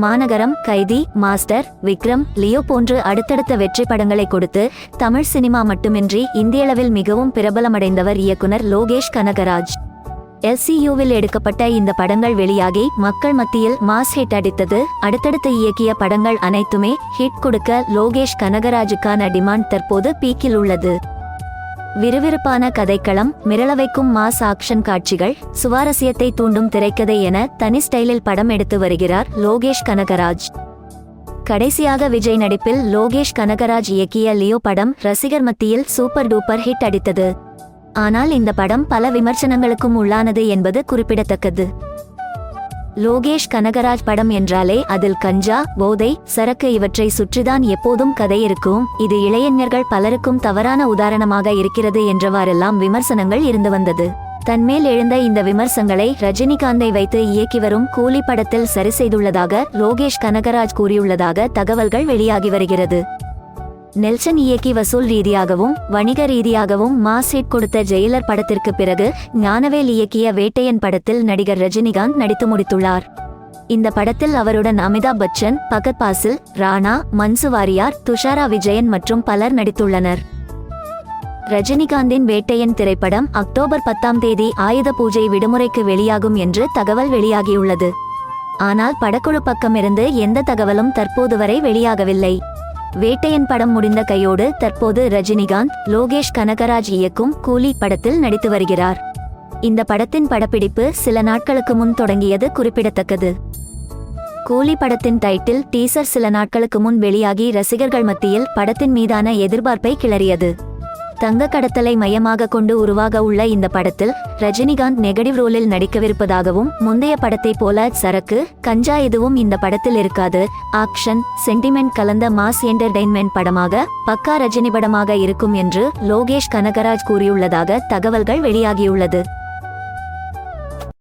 மாநகரம் Kaithi Master Vikram Leo போன்று அடுத்தடுத்த வெற்றி படங்களை கொடுத்து தமிழ் சினிமா மட்டுமின்றி இந்தியளவில் மிகவும் பிரபலமடைந்தவர் இயக்குனர் லோகேஷ் கனகராஜ். எல்சியூவில் எடுக்கப்பட்ட இந்த படங்கள் வெளியாகி மக்கள் மத்தியில் மாஸ் ஹிட் அடித்தது. அடுத்தடுத்து இயக்கிய படங்கள் அனைத்துமே ஹிட் கொடுக்க லோகேஷ் கனகராஜுக்கான டிமாண்ட் தற்போது பீக்கில் உள்ளது. விறுவிறுப்பான கதைக்களம் மிரள வைக்கும் மாஸ் ஆக்ஷன் காட்சிகள் சுவாரஸ்யத்தை தூண்டும் திரைக்கதை என தனி ஸ்டைலில் படம் எடுத்து வருகிறார் லோகேஷ் கனகராஜ். கடைசியாக விஜய் நடிப்பில் லோகேஷ் கனகராஜ் இயக்கிய லியோ படம் ரசிகர் மத்தியில் சூப்பர் டூப்பர் ஹிட் அடித்தது. ஆனால் இந்த படம் பல விமர்சனங்களுக்கும் உள்ளானது என்பது குறிப்பிடத்தக்கது. லோகேஷ் கனகராஜ் படம் என்றாலே அதில் கஞ்சா போதை சரக்கு இவற்றை சுற்றிதான் எப்போதும் கதை இருக்கும். இது இளைஞர்கள் பலருக்கும் தவறான உதாரணமாக இருக்கிறது என்றவாறெல்லாம் விமர்சனங்கள் இருந்து வந்தது. தன்மேல் எழுந்த இந்த விமர்சனங்களை ரஜினிகாந்தை வைத்து இயக்கி வரும் கூலி படத்தில் சரி செய்துள்ளதாக லோகேஷ் கனகராஜ் கூறியுள்ளதாக தகவல்கள் வெளியாகி வருகிறது. நெல்சன் இயக்கி வசூல் ரீதியாகவும் வணிக ரீதியாகவும் மாஸ் ஹிட் கொடுத்த ஜெயிலர் படத்திற்கு பிறகு ஞானவேல் இயக்கிய வேட்டையன் படத்தில் நடிகர் ரஜினிகாந்த் நடித்து முடித்துள்ளார். இந்த படத்தில் அவருடன் அமிதாப் பச்சன் பகத் பாசில் ராணா மன்சு வாரியார் துஷாரா விஜயன் மற்றும் பலர் நடித்துள்ளனர். ரஜினிகாந்தின் வேட்டையன் திரைப்படம் அக்டோபர் பத்தாம் தேதி ஆயுத பூஜை விடுமுறைக்கு வெளியாகும் என்று தகவல் வெளியாகியுள்ளது. ஆனால் படக்குழு பக்கமிருந்து எந்த தகவலும் தற்போது வரை வெளியாகவில்லை. வேட்டையன் படம் முடிந்த கையோடு தற்போது ரஜினிகாந்த் லோகேஷ் கனகராஜ் இயக்கும் கூலி படத்தில் நடித்து வருகிறார். இந்த படத்தின் படப்பிடிப்பு சில நாட்களுக்கு முன் தொடங்கியது குறிப்பிடத்தக்கது. கூலி படத்தின் டைட்டில் டீசர் சில நாட்களுக்கு முன் வெளியாகி ரசிகர்கள் மத்தியில் படத்தின் மீதான எதிர்பார்ப்பை கிளறியது. தங்க கடத்தலை மையமாக கொண்டு உருவாக உள்ள இந்த படத்தில் ரஜினிகாந்த் நெகட்டிவ் ரோலில் நடிக்கவிருப்பதாகவும் முந்தைய படத்தைப் போல சரக்கு கஞ்சா எதுவும் இந்த படத்தில் இருக்காது. ஆக்ஷன் சென்டிமெண்ட் கலந்த மாஸ் என்டர்டெயின்மெண்ட் படமாக பக்கா ரஜினி படமாக இருக்கும் என்று லோகேஷ் கனகராஜ் கூறியுள்ளதாக தகவல்கள் வெளியாகியுள்ளது.